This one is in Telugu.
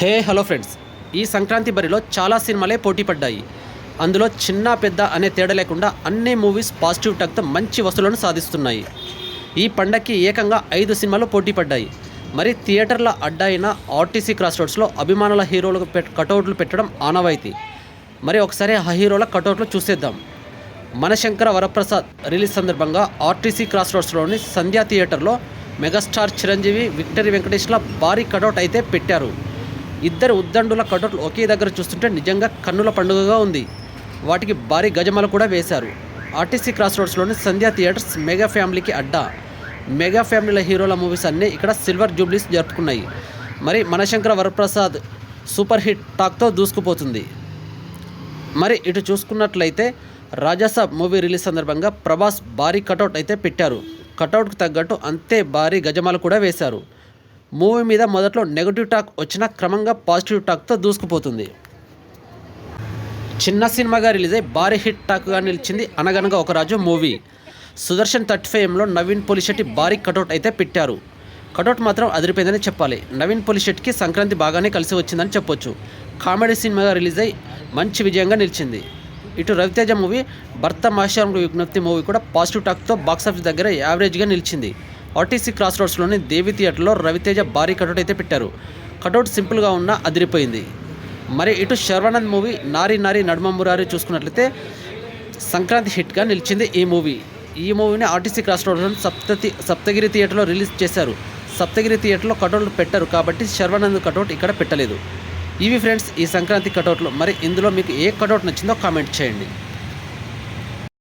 Hey hello friends. ఈ సంక్రాంతి బరిలో చాలా సినిమాలే పోటీ పడ్డాయి. అందులో చిన్న పెద్ద అనే తేడా లేకుండా అన్ని మూవీస్ పాజిటివ్ టక్తో మంచి వసూలను సాధిస్తున్నాయి. ఈ పండక్కి ఏకంగా ఐదు సినిమాలు పోటీ పడ్డాయి. మరి థియేటర్ల అడ్డ అయిన ఆర్టీసీ క్రాస్ రోడ్స్లో అభిమానుల హీరోలకు పెట్ కటౌట్లు పెట్టడం ఆనవాయితీ. మరి ఒకసారి ఆ హీరోల కటౌట్లు చూసేద్దాం. మనశంకర వరప్రసాద్ రిలీజ్ సందర్భంగా ఆర్టీసీ క్రాస్ రోడ్స్లోని సంధ్యా థియేటర్లో మెగాస్టార్ చిరంజీవి విక్టరీ వెంకటేష్ల భారీ కటౌట్ అయితే పెట్టారు. ఇద్దరు ఉద్దండుల కటౌట్లు ఒకే దగ్గర చూస్తుంటే నిజంగా కన్నుల పండుగగా ఉంది. వాటికి భారీ గజమాలు కూడా వేశారు. ఆర్టీసీ క్రాస్ రోడ్స్లోని సంధ్యా థియేటర్స్ మెగా ఫ్యామిలీకి అడ్డా. మెగా ఫ్యామిలీల హీరోల మూవీస్ అన్నీ ఇక్కడ సిల్వర్ జూబ్లీస్ జరుపుకున్నాయి. మరి మనశంకర వరప్రసాద్ సూపర్ హిట్ టాక్తో దూసుకుపోతుంది. మరి ఇటు చూసుకున్నట్లయితే రాజాసాబ్ మూవీ రిలీజ్ సందర్భంగా ప్రభాస్ భారీ కటౌట్ అయితే పెట్టారు. కటౌట్కు తగ్గట్టు అంతే భారీ గజమాలు కూడా వేశారు. మూవీ మీద మొదట్లో నెగటివ్ టాక్ వచ్చినా క్రమంగా పాజిటివ్ టాక్తో దూసుకుపోతుంది. చిన్న సినిమాగా రిలీజ్ అయి భారీ హిట్ టాక్గా నిలిచింది అనగనగా ఒక రాజు మూవీ. సుదర్శన్ థర్టీ ఫైవ్లో నవీన్ పోలిశెట్టి భారీ కటౌట్ అయితే పెట్టారు. కటౌట్ మాత్రం అదిరిపోయిందని చెప్పాలి. నవీన్ పోలిశెట్టికి సంక్రాంతి బాగానే కలిసి వచ్చిందని చెప్పొచ్చు. కామెడీ సినిమాగా రిలీజ్ అయ్యి మంచి విజయంగా నిలిచింది. ఇటు రవితేజ మూవీ భర్త మాస్టర్ముడు విజ్ఞప్తి మూవీ కూడా పాజిటివ్ టాక్తో బాక్సాఫీస్ దగ్గర యావరేజ్గా నిలిచింది. ఆర్టీసీ క్రాస్ రోడ్స్లోని దేవి థియేటర్లో రవితేజ భారీ కటౌట్ అయితే పెట్టారు. కటౌట్ సింపుల్గా ఉన్నా అదిరిపోయింది. మరి ఇటు శర్వానంద్ మూవీ నారి నారి నడుమ మురారి చూసుకున్నట్లయితే సంక్రాంతి హిట్గా నిలిచింది ఈ మూవీ. ఈ మూవీని ఆర్టీసీ క్రాస్ రోడ్లో సప్తతి సప్తగిరి థియేటర్లో రిలీజ్ చేశారు. సప్తగిరి థియేటర్లో కటౌట్లు పెట్టారు కాబట్టి శర్వానంద్ కటౌట్ ఇక్కడ పెట్టలేదు. ఇవి ఫ్రెండ్స్ ఈ సంక్రాంతి కటౌట్లు. మరి ఇందులో మీకు ఏ కటౌట్ నచ్చిందో కామెంట్ చేయండి.